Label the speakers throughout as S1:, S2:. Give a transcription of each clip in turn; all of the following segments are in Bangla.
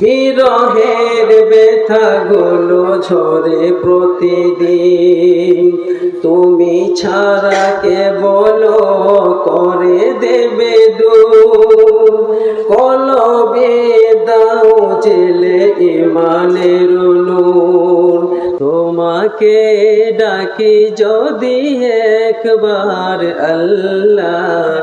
S1: বিরহের ব্যথা গুলো ঝরে প্রতিদিন। তুমি ছাড়া কে বলো, করে দেবে দূর কলবে দাও জেলে ইমানের নূর। তোমাকে ডাকি যদি একবার আল্লাহ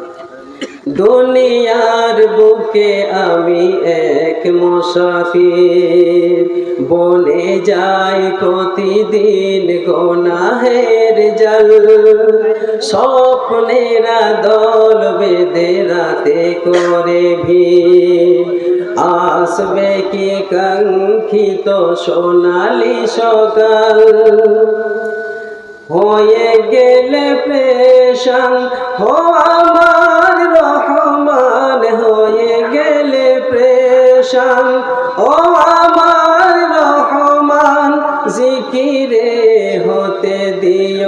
S1: দুনিয়ার বুকে আমি এক মুসাফির। বনে যাই প্রতিদিন গোনাহের জল। স্বপ্নেরা দল বেঁধে রাতে করে ভিড়। আসবে কি কাঙ্ক্ষিত সোনালি সকাল? হয়ে গেলে প্রেশান হো আমার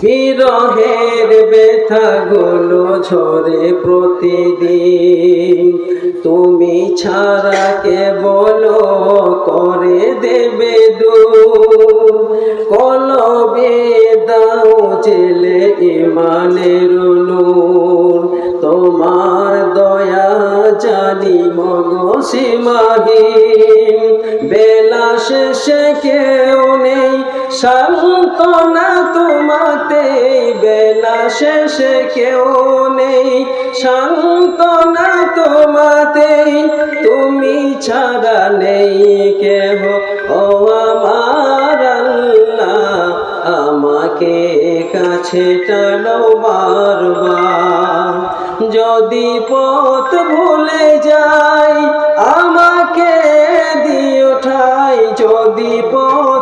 S1: বিরহের ব্যথা গুলো ঝরে প্রতিদিন। তুমি ছাড়া কে বলো করে দেবে দূর কলবে দাও জেলে ইমানের নূর। তোমার দয়া জানি মগ সীমাহীন। বেলা শেষে কেউ নেই সান্তনা তোমাতে বেলা শেষে কেউ নেই। সান্তনা তোমাতে তুমি ছাড়া নেই কেহ। ও আমার আমাকে কাছে টানো বারবার। যদি পথ ভুলে যাই, আমাকে দিয়ে ওঠাই যদি পথ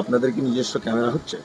S2: আপনাদের কি নিজস্ব ক্যামেরা হচ্ছে?